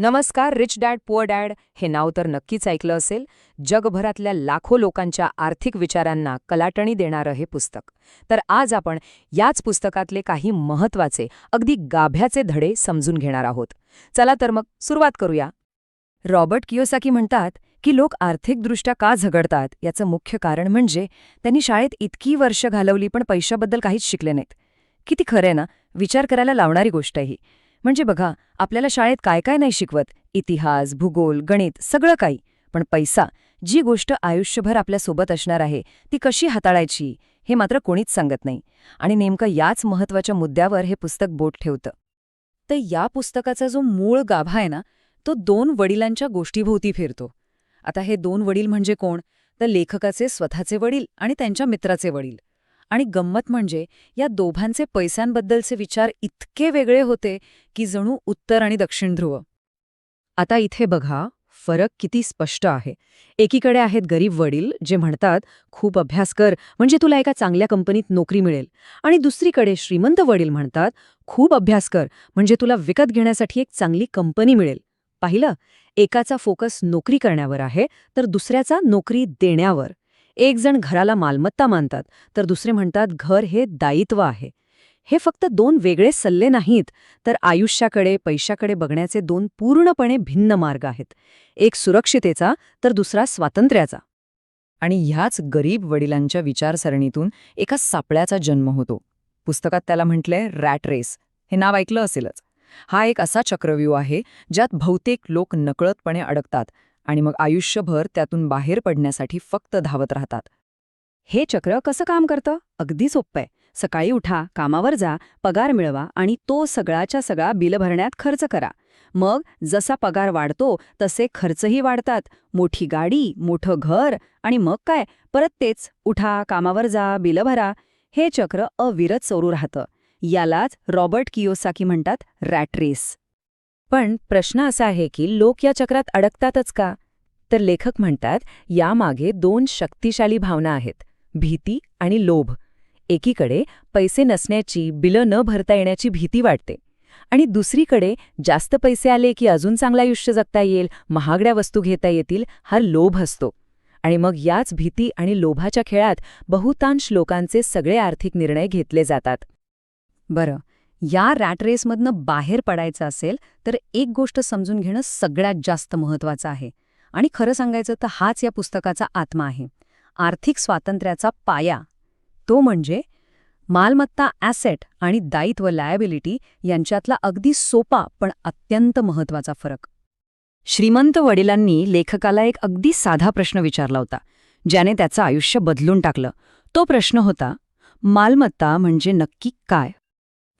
नमस्कार rich dad poor dad हे नाव तर नक्कीच ऐकलं असेल. जगभरातल्या लाखो लोकांच्या आर्थिक विचारांना कलाटणी देणारं हे पुस्तक. तर आज आपण याच पुस्तकातले काही महत्त्वाचे अगदी गाभ्याचे धडे समजून घेणार आहोत. चला तर मग सुरुवात करूया. रॉबर्ट कियोसाकी म्हणतात की लोक आर्थिकदृष्ट्या का झगडतात? याचं मुख्य कारण म्हणजे त्यांनी शाळेत इतकी वर्ष घालवली पण पैशाबद्दल काहीच शिकले नाहीत. किती खरंय ना? विचार करायला लावणारी गोष्ट आहे ही. म्हणजे बघा आपल्याला शाळेत काय काय नाही शिकवत? इतिहास भूगोल गणित सगळं काही. पण पैसा जी गोष्ट आयुष्यभर आपल्यासोबत असणार आहे ती कशी हाताळायची हे मात्र कोणीच सांगत नाही. आणि नेमकं याच महत्त्वाच्या मुद्द्यावर हे पुस्तक बोट ठेवतं. तर या पुस्तकाचा जो मूळ गाभा आहे ना तो दोन वडिलांच्या गोष्टीभोवती फिरतो. आता हे दोन वडील म्हणजे कोण? तर लेखकाचे स्वतःचे वडील आणि त्यांच्या मित्राचे वडील. आणि गंमत म्हणजे या दोघांचे पैशांबद्दलचे विचार इतके वेगळे होते की जणू उत्तर आणि दक्षिण ध्रुव. आता इथे बघा फरक किती स्पष्ट आहे. एकीकडे आहेत गरीब वडील जे म्हणतात खूप अभ्यास कर म्हणजे तुला एका चांगल्या कंपनीत नोकरी मिळेल. आणि दुसरीकडे श्रीमंत वडील म्हणतात खूप अभ्यास कर म्हणजे तुला विकत घेण्यासाठी एक चांगली कंपनी मिळेल. पाहिलं? एकाचा फोकस नोकरी करण्यावर आहे तर दुसऱ्याचा नोकरी देण्यावर. एक जण घराला मालमत्ता मानतात तर दुसरे म्हणतात घर हे दायित्व आहे. हे फक्त दोन वेगळे सल्ले नाहीत तर आयुष्याकडे पैशाकडे बघण्याचे दोन पूर्णपणे भिन्न मार्ग आहेत. एक सुरक्षितेचा तर दुसरा स्वातंत्र्याचा. आणि ह्याच गरीब वडिलांच्या विचारसरणीतून एका सापळ्याचा जन्म होतो. पुस्तकात त्याला म्हटलंय रॅट रेस. हे नाव ऐकलं असेलच. हा एक असा चक्रव्यूह आहे ज्यात बहुतेक लोक नकळतपणे अडकतात आणि मग आयुष्यभर त्यातून बाहेर पडण्यासाठी फक्त धावत राहतात. हे चक्र कसं काम करतं? अगदी सोपं आहे. सकाळी उठा कामावर जा पगार मिळवा आणि तो सगळाच्या सगळा बिल भरण्यात खर्च करा. मग जसा पगार वाढतो तसे खर्चही वाढतात. मोठी गाडी मोठं घर आणि मग काय? परत तेच. उठा कामावर जा बिलं भरा. हे चक्र अविरत चोरू राहतं. यालाच रॉबर्ट कियोसाकी म्हणतात रॅट रेस. पण प्रश्न असा आहे की लोक या चक्रात अडकतातच का? तर लेखक म्हणतात यामागे दोन शक्तिशाली भावना आहेत भीती आणि लोभ. एकीकडे पैसे नसण्याची बिलं न भरता येण्याची भीती वाटते. आणि दुसरीकडे जास्त पैसे आले की अजून चांगलं आयुष्य जगता येईल महागड्या वस्तू घेता येतील हा लोभ असतो. आणि मग याच भीती आणि लोभाच्या खेळात बहुतांश लोकांचे सगळे आर्थिक निर्णय घेतले जातात. बरं या रॅट रेसमधनं बाहेर पडायचं असेल तर एक गोष्ट समजून घेणं सगळ्यात जास्त महत्वाचं आहे. आणि खरं सांगायचं तर हाच या पुस्तकाचा आत्मा आहे. आर्थिक स्वातंत्र्याचा पाया. तो म्हणजे मालमत्ता ॲसेट आणि दायित्व लायबिलिटी यांच्यातला अगदी सोपा पण अत्यंत महत्त्वाचा फरक. श्रीमंत वडिलांनी लेखकाला एक अगदी साधा प्रश्न विचारला होता ज्याने त्याचं आयुष्य बदलून टाकलं. तो प्रश्न होता मालमत्ता म्हणजे नक्की काय?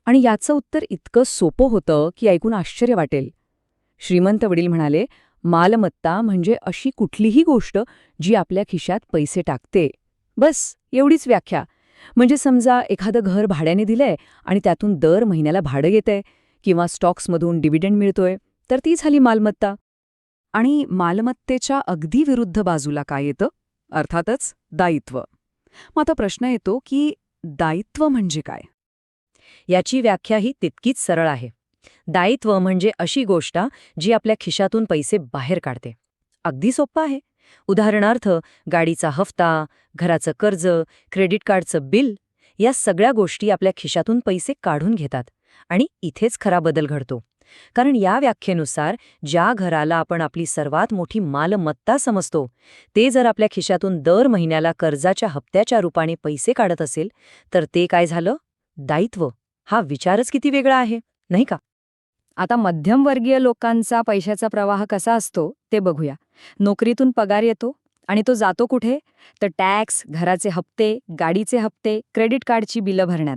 आणि याचं उत्तर इतकं सोपं होतं की ऐकून आश्चर्य वाटेल. श्रीमंत वडील म्हणाले मालमत्ता म्हणजे अशी कुठलीही गोष्ट जी आपल्या खिशात पैसे टाकते. बस एवढीच व्याख्या. म्हणजे समजा एखादं घर भाड्याने दिलंय आणि त्यातून दर महिन्याला भाडं येतंय किंवा स्टॉक्समधून डिव्हिडंड मिळतोय तर ती झाली मालमत्ता. आणि मालमत्तेच्या अगदी विरुद्ध बाजूला काय येतं? अर्थातच दायित्व. मग आता प्रश्न येतो की दायित्व म्हणजे काय? याची व्याख्याही तितकीच सरळ आहे. दायित्व म्हणजे अशी गोष्ट जी आपल्या खिशातून पैसे बाहेर काढते. अगदी सोप्पं आहे. उदाहरणार्थ गाडीचा हफ्ता घराचं कर्ज क्रेडिट कार्डचं बिल या सगळ्या गोष्टी आपल्या खिशातून पैसे काढून घेतात आणि इथेच खरा बदल घडतो. कारण या व्याख्येनुसार ज्या घराला आपण आपली सर्वात मोठी मालमत्ता समजतो ते जर आपल्या खिशातून दर महिन्याला कर्जाच्या हप्त्याच्या रूपाने पैसे काढत असेल तर ते काय झालं? दायित्व. हा विचारच किती वेगळा आहे नाही का? आता मध्यमवर्गीय लोकांचा पैशाचा प्रवाह कसा असतो ते बघूया. नोकरीतून पगार येतो आणि तो जातो कुठे? तर टॅक्स घराचे हप्ते गाडीचे हप्ते क्रेडिट कार्डची बिलं भरण्यात.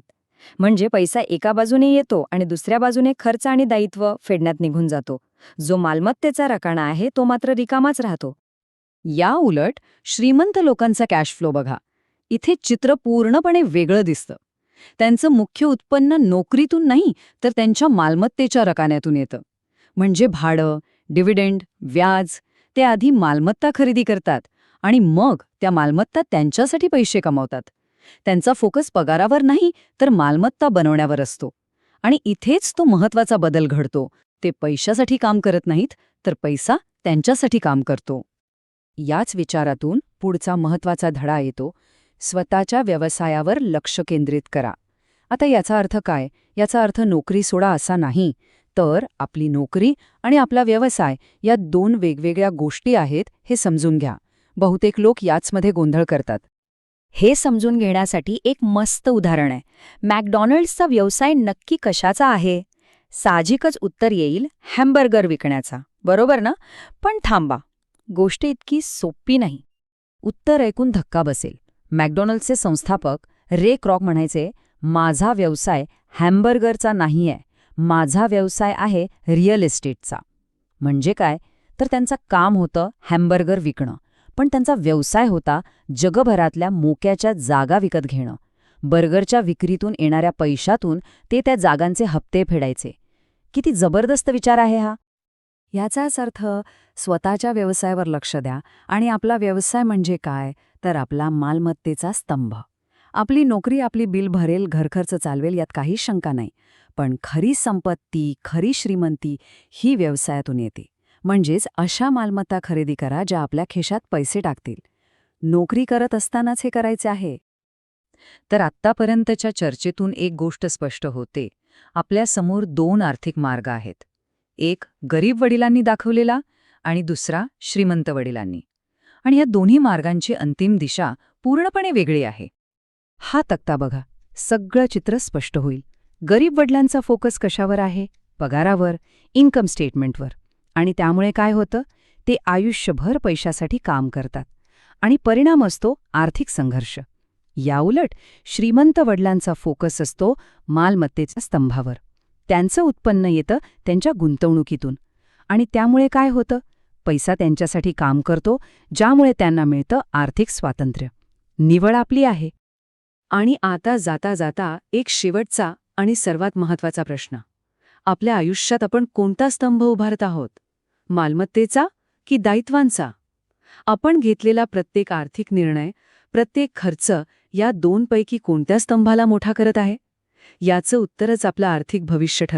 म्हणजे पैसा एका बाजूने येतो आणि दुसऱ्या बाजूने खर्च आणि दायित्व फेडण्यात निघून जातो. जो मालमत्तेचा रकाणा आहे तो मात्र रिकामाच राहतो. या उलट श्रीमंत लोकांचा कॅश फ्लो बघा. इथे चित्र पूर्णपणे वेगळं दिसतं. त्यांचं मुख्य उत्पन्न नोकरीतून नाही तर त्यांच्या मालमत्तेच्या रकान्यातून येतं. म्हणजे भाडं डिव्हिडेंड व्याज ते आधी मालमत्ता खरेदी करतात आणि मग त्या मालमत्ता त्यांच्यासाठी पैसे कमावतात. त्यांचा फोकस पगारावर नाही तर मालमत्ता बनवण्यावर असतो. आणि इथेच तो महत्त्वाचा बदल घडतो. ते पैशासाठी काम करत नाहीत तर पैसा त्यांच्यासाठी काम करतो. याच विचारातून पुढचा महत्त्वाचा धडा येतो स्वतःच्या व्यवसायावर लक्ष केंद्रित करा. आता याचा अर्थ काय? याचा अर्थ नोकरी सोडा असा नाही. तर आपली नोकरी आणि आपला व्यवसाय या दोन वेगवेगळ्या गोष्टी आहेत हे समजून घ्या. बहुतेक लोक याचमध्ये गोंधळ करतात. हे समजून घेण्यासाठी एक मस्त उदाहरण आहे. मॅकडॉनल्ड्सचा व्यवसाय नक्की कशाचा आहे? साहजिकच उत्तर येईल हॅम्बर्गर विकण्याचा. बरोबर ना? पण थांबा. गोष्ट इतकी सोपी नाही. उत्तर ऐकून धक्का बसेल. मॅकडॉनल्ड्सचे संस्थापक रे क्रॉक म्हणायचे माझा व्यवसाय हॅम्बर्गरचा नाहीये माझा व्यवसाय आहे रिअल इस्टेटचा. म्हणजे काय? तर त्यांचं काम होतं हॅम्बर्गर विकणं पण त्यांचा व्यवसाय होता जगभरातल्या मोक्याच्या जागा विकत घेणं. बर्गरच्या विक्रीतून येणाऱ्या पैशातून ते त्या जागांचे हप्ते फेडायचे. किती जबरदस्त विचार आहे हा. याचाच अर्थ स्वतःच्या व्यवसायावर लक्ष द्या आणि आपला व्यवसाय म्हणजे काय? तर आपला मालमत्तेचा स्तंभ. आपली नोकरी आपली बिल भरेल घरखर्च चालवेल यात काही शंका नाही. पण खरी संपत्ती खरी श्रीमंती ही व्यवसायातून येते. म्हणजेच अशा मालमत्ता खरेदी करा ज्या आपल्या खिशात पैसे टाकतील. नोकरी करत असतानाच हे करायचे आहे. तर आत्तापर्यंतच्या चर्चेतून एक गोष्ट स्पष्ट होते. आपल्यासमोर दोन आर्थिक मार्ग आहेत. एक गरीब वडिलांनी दाखवलेला आणि दुसरा श्रीमंत वडिलांनी. आणि या दोन्ही मार्गांची अंतिम दिशा पूर्णपणे वेगळी आहे. हा तक्ता बघा. सगळं चित्र स्पष्ट होईल. गरीब वडिलांचा फोकस कशावर आहे? पगारावर इन्कम स्टेटमेंटवर. आणि त्यामुळे काय होतं? ते आयुष्यभर पैशासाठी काम करतात. आणि परिणाम असतो आर्थिक संघर्ष. याउलट श्रीमंत वडिलांचा फोकस असतो मालमत्तेच्या स्तंभावर. त्यांचं उत्पन्न येतं त्यांच्या गुंतवणुकीतून. आणि त्यामुळे काय होतं? पैसा त्यांच्यासाठी काम करतो ज्यामुळे त्यांना मिळतं आर्थिक स्वातंत्र्य. निवड आपली आहे. आणि आता जाता जाता एक शेवटचा आणि सर्वात महत्त्वाचा प्रश्न. आपल्या आयुष्यात आपण कोणता स्तंभ उभारत आहोत? मालमत्तेचा की दायित्वांचा? आपण घेतलेला प्रत्येक आर्थिक निर्णय प्रत्येक खर्च या दोनपैकी कोणत्या स्तंभाला मोठा करत आहे? याचं उत्तरच आपलं आर्थिक भविष्य ठरतं.